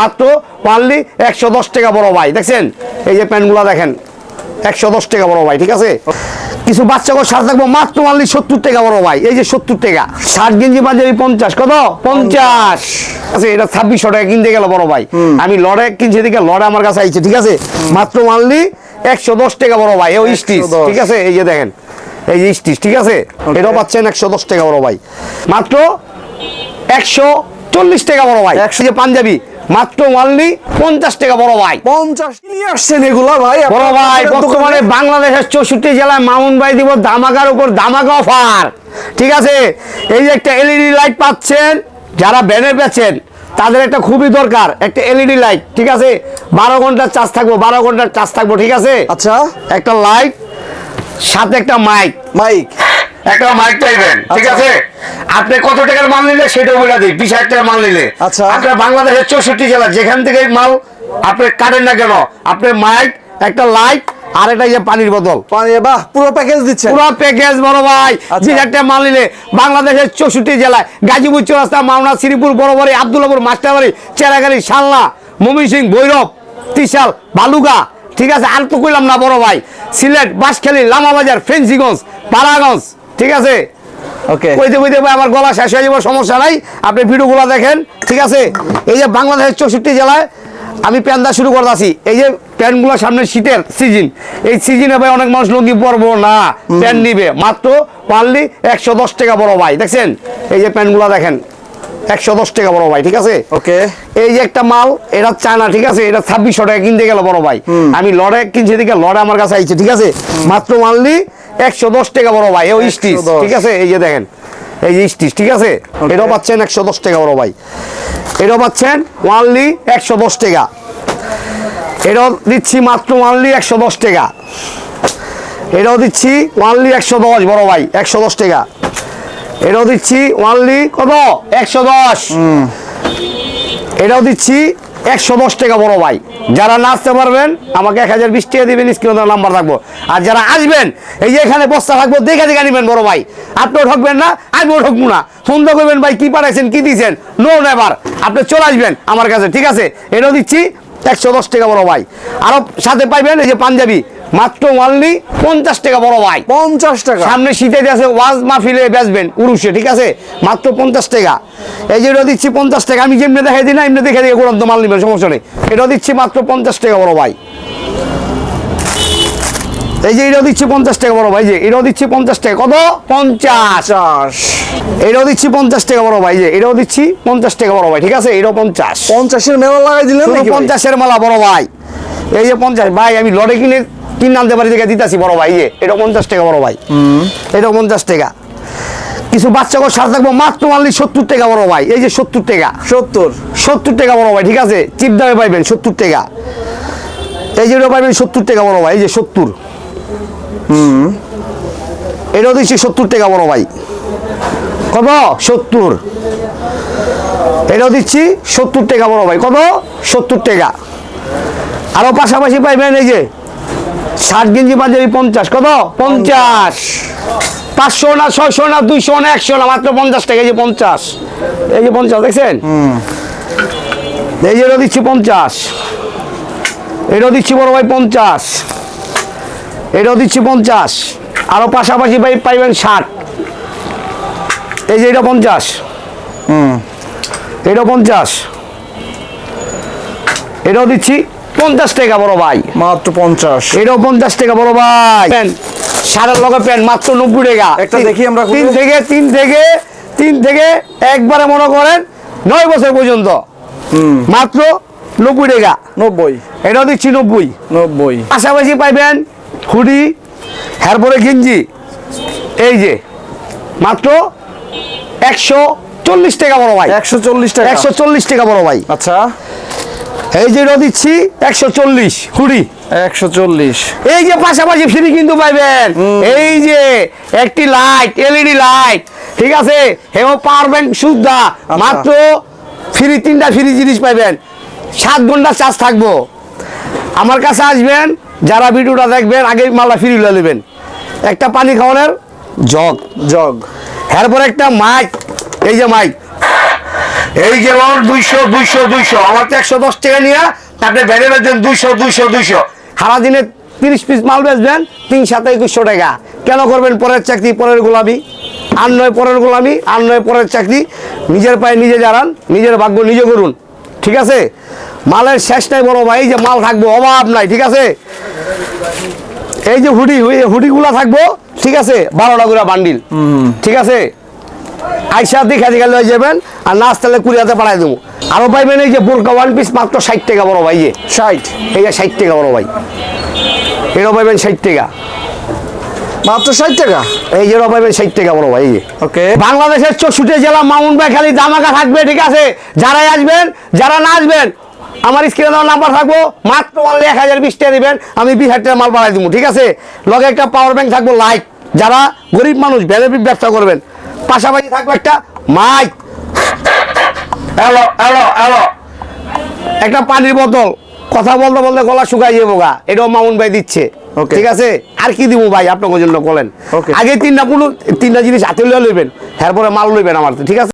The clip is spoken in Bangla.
মাত্র পারলি একশো দশ টাকা বড় ভাই দেখছেন? এই যে প্যান্টগুলো দেখেন একশো দশ টাকা বড় ভাই ঠিক আছে? কিছু বাচ্চাকে সার থাকব মাত্র মারলি সত্তর টাকা বড় ভাই এই যে সত্তর টাকা। ষাট গেঞ্জি পাঞ্জাবি পঞ্চাশ কত? পঞ্চাশ। আচ্ছা এটা ছাব্বিশশো টাকা কিনতে গেল বড় ভাই। আমি লড়ে কিনছি দিকে লড়ে আমার কাছে আইছে ঠিক আছে? মাত্র মারলি একশো দশ টাকা বড় ভাই ও স্টিচ ঠিক আছে? এই যে দেখেন এই যে স্টিচ ঠিক আছে? এটাও পাচ্ছেন একশো দশ টাকা বড় ভাই। মাত্র একশো চল্লিশ টাকা বড় ভাই একশো যে পাঞ্জাবি মাত্র মানলি পঞ্চাশ টাকা বড় ভাই। পঞ্চাশ আসছেন এগুলা ভাই? বড় ভাই বর্তমানে বাংলাদেশের চৌষট্টি জেলায় মামুন ভাই দিব দামাকার উপর দামাকা অফার। ঠিক আছে? এই যে একটা এলইডি লাইট পাচ্ছেন যারা ব্যানের বেচেন তাদের একটা খুবই দরকার একটা এলইডি লাইট ঠিক আছে? বারো ঘণ্টার চার্জ থাকব বারো ঘণ্টার চার্জ থাকব ঠিক আছে? আচ্ছা। একটা লাইট সাথে একটা মাইক মাইক একটা মাইক চাইবেন ঠিক আচ্ছা। আছে আপনি কত টাকার মাল নিলে সেটা বলে দিই বিশ হাজার টাকার মাল নিলে আচ্ছা। আপনার বাংলাদেশের চৌষট্টি জেলা যেখান থেকে মাল আপনি কাটেন না কেন আপনার মাইক একটা লাইট আর একটা যে পানির বোতল পানি বাহ পুরো প্যাকেজ দিচ্ছেন পুরো প্যাকেজ বড় ভাই আচ্ছা। বিশ মাল নিলে বাংলাদেশের চৌষট্টি জেলায় গাজীপুর চৌরাস্তা মাওনা শ্রীপুর বড়বাড়ি আবদুল্লাপুর মাস্টারবাড়ি চেরাগাড়ি শালনা ময়মনসিং ভৈরব ত্রিশাল বালুগা ঠিক আছে আর তো কইলাম না বড় ভাই সিলেট বাঁশখালী লামাবাজার ফেন্সিগঞ্জ পাড়াগঞ্জ ঠিক আছে? ওকে কইতে কইতে ভাই আমার গলা শেষ হয়ে যাবে সমস্যা নাই। আপনি ভিডিওগুলো দেখেন ঠিক আছে? এই যে বাংলাদেশের চৌষট্টি জেলায় আমি প্যান দা শুরু করতেছি। এই যে প্যান্টগুলো সামনে শীতের সিজন। এই সিজনে ভাই অনেক মানুষ লুঙ্গি পরবো না প্যান্ট নিবে। মাত্র পারলি একশো দশ টাকা বড় ভাই দেখছেন? এই যে প্যান্টগুলো দেখেন একশো দশ টাকা বড় ভাই ঠিক আছে? ওকে। এই যে একটা মাল এটা চায়না ঠিক আছে? এটা ছাব্বিশশো টাকা কিনতে গেল বড় ভাই। আমি লড়ে কিনছি দিকে লড়ে আমার কাছে আইছে ঠিক আছে? মাত্র মানলি একশো দশ টাকা বড় ভাই ও স্টিচ ঠিক আছে? এই যে দেখেন এই যে স্টিচ ঠিক আছে? এটাও পাচ্ছেন একশো দশ টাকা বড় ভাই। এটাও পাচ্ছেন ওয়ানলি একশো দশ টাকা। এটাও দিচ্ছি মাত্র ওয়ানলি একশো দশ টাকা। এটাও দিচ্ছি ওয়ানলি একশো দশ বড় ভাই একশো দশ টাকা। এটাও দিচ্ছি ওয়ানলি কত? একশো দশ। এটাও দিচ্ছি একশো দশ টাকা বড় ভাই। যারা নাচতে পারবেন, আমাকে এক হাজার বিশ টাকা দিবেন স্ক্রিনে নাম্বার থাকব। আর যারা আসবেন, এই যে এখানে বস্তা থাকব, দেখে দেখে নিবেন বড় ভাই। আপনিও ঠকবেন না, আমিও ঠকবো না। ফোন করবেন, ভাই, কি পাঠাইছেন, কি দিয়েছেন? নো নেবার আপনি চলে আসবেন আমার কাছে, ঠিক আছে? এটাও দিচ্ছি, একশো দশ টাকা বড় ভাই। আরও সাথে পাইবেন, এই যে পাঞ্জাবি। মাত্র ওয়ানলি পঞ্চাশ টাকা বড় ভাই। পঞ্চাশ টাকা? সামনে শীতে আছে ওয়াজ মাহফিলে বেচবেন উরুষে ঠিক আছে? মাত্র পঞ্চাশ টাকা। এই যে এটা দিচ্ছি পঞ্চাশ টাকা আমি যেমনি দেখাই দিই না এমনি দেখে দিয়ে কোরআন মাল নিবেন সমস্যা নেই। এটা দিচ্ছি মাত্র পঞ্চাশ টাকা বড় ভাই। এই যে এটাও দিচ্ছি পঞ্চাশ টাকা বড় ভাই যে এটাও দিচ্ছি পঞ্চাশ টাকা। কত? পঞ্চাশ। এটাও দিচ্ছি পঞ্চাশ টাকা বড় ভাই যে এটাও দিচ্ছি পঞ্চাশ টাকা বড় ভাই ঠিক আছে? এটাও পঞ্চাশ। পঞ্চাশের মেলা লাগাই দিলেন পঞ্চাশের মেলা বড় ভাই। এই যে পঞ্চাশ ভাই আমি লড়ে কিনে কিনে আনতে পারি থেকে দিতেছি বড় ভাই যে এটা পঞ্চাশ টাকা বড় ভাই। এটা পঞ্চাশ টাকা। কিছু বাচ্চাকে সার থাকব মাত্র মানলি সত্তর টাকা বড় ভাই এই যে সত্তর টাকা। সত্তর? সত্তর টাকা বড় ভাই ঠিক আছে? চিপ দামে পাইবেন সত্তর টাকা। এই যে এটা পাইবেন সত্তর টাকা বড় ভাই এই যে সত্তর। হুম। এটাও দিচ্ছি সত্তর টাকা বড় ভাই। কত? সত্তর। এটাও দিচ্ছি সত্তর টাকা বড় ভাই কত? সত্তর টাকা। আরও পাশাপাশি পাইবেন এই যে ষাট গেঞ্জি পাঞ্জাবি পঞ্চাশ কত? পঞ্চাশ। পাঁচশো না ছয়শো না দুইশো না একশো না মাত্র পঞ্চাশ টাকা এই যে পঞ্চাশ। এই যে পঞ্চাশ দেখছেন? এই যে এটা দিচ্ছি পঞ্চাশ। এটাও দিচ্ছি বড় ভাই পঞ্চাশ। এটাও দিচ্ছি পঞ্চাশ। আরও পাশাপাশি পাই পাইবেন ষাট। এই যে এটা পঞ্চাশ। এটা পঞ্চাশ। এটাও দিচ্ছি পঞ্চাশ টাকা বড় ভাই। মাত্র পঞ্চাশ। এটাও পঞ্চাশ টাকা বড় ভাই। প্যান্ট। সারের লগে প্যান্ট মাত্র নব্বই টাকা। একটা দেখি আমরা তিন থেকে তিন থেকে তিন থেকে একবারে মনে করেন নয় বছর পর্যন্ত। মাত্র নব্বই টাকা। নব্বই। এটাও দিচ্ছি নব্বই। নব্বই। পাশাপাশি পাইবেন হুডি এরপরে গেঞ্জি। এই যে মাত্র একশো চল্লিশ টাকা বড় ভাই। একশো চল্লিশ টাকা। একশো চল্লিশ টাকা বড় ভাই। আচ্ছা। এই যে দিচ্ছি একশো চল্লিশ হুডি। একশো চল্লিশ। এই যে পাশাপাশি ফ্রি কিন্তু পাইবেন। এই যে একটি লাইট এলইডি লাইট ঠিক আছে? এবং পাওয়ার ব্যাংক সুদ্ধা মাত্র ফ্রি তিনটা ফ্রি জিনিস পাইবেন। সাত ঘণ্টা চার্জ থাকব। আমার কাছে আসবেন যারা ভিডিওটা দেখবেন আগে মালটা ফ্রি লয়ে নেবেন একটা পানি খাওয়ানোর জগ। জগ। এরপর একটা মাইক এই যে মাইক এই যেমন দুইশো দুইশো দুইশো আমার তো একশো দশ টাকা নিয়ে আপনি ভ্যানে বেচবেন দুইশো দুইশো দুইশো। সারাদিনে তিরিশ পিস মাল বেচবেন তিন সাথে একুশশো টাকা। কেন করবেন? পরের চাকরি পরের গোলামি। আর নয় পরের গোলামি আর নয় পরের চাকরি। নিজের পায়ে নিজে দাঁড়ান নিজের ভাগ্য নিজে করুন। ঠিক আছে? মালের শেষ নাই বড় ভাই যে মাল থাকব অভাব নাই ঠিক আছে? এই যে হুডি হুডিগুলা থাকব ঠিক আছে? বারোটা করে বান্ডিল। ঠিক আছে? আইসা দেখা দেখা লয়ে যাবেন আর কুড়িয়াতে পাঠাই দেবো। আরও পাইবেন এই যে বোরকা ওয়ান পিস মাত্র ষাট টাকা বড় ভাই যে। ষাট? এই যে ষাট টাকা বড় ভাই। এটাও পাইবেন ষাট টাকা। মাত্র ষাট টাকা? এই যে ষাট টাকা বড় ভাই ওকে। বাংলাদেশের চৌষট্টি জেলা মামুন ভাই খালি দামাকা থাকবে ঠিক আছে? যারাই আসবেন যারা না আসবেন আমার স্ক্রিনে দেওয়ার নাম্বার থাকব মাত্র অনলি এক হাজার বিশ টাকা দিবেন আমি বিশ হাজার টাকা মাল বাড়াই দেবো ঠিক আছে? লগে একটা পাওয়ার ব্যাংক থাকব লাইট যারা গরিব মানুষ বেনিফিট ব্যবসা করবেন পাশাপাশি থাকবে একটা মাইক। Hello hello hello. একটা পানির বোতল। কথা বলতে বলতে গলা শুকাই যাব গা। এটাও মামুন ভাই দিচ্ছে. ঠিক আছে? আর কি দিব ভাই? আপনার জন্য বলেন। আগে তিনটা কোনো তিনটা জিনিস হাতে লইয়া লইবেন। এরপরে মাল লইবেন আমার। তো, ঠিক আছে?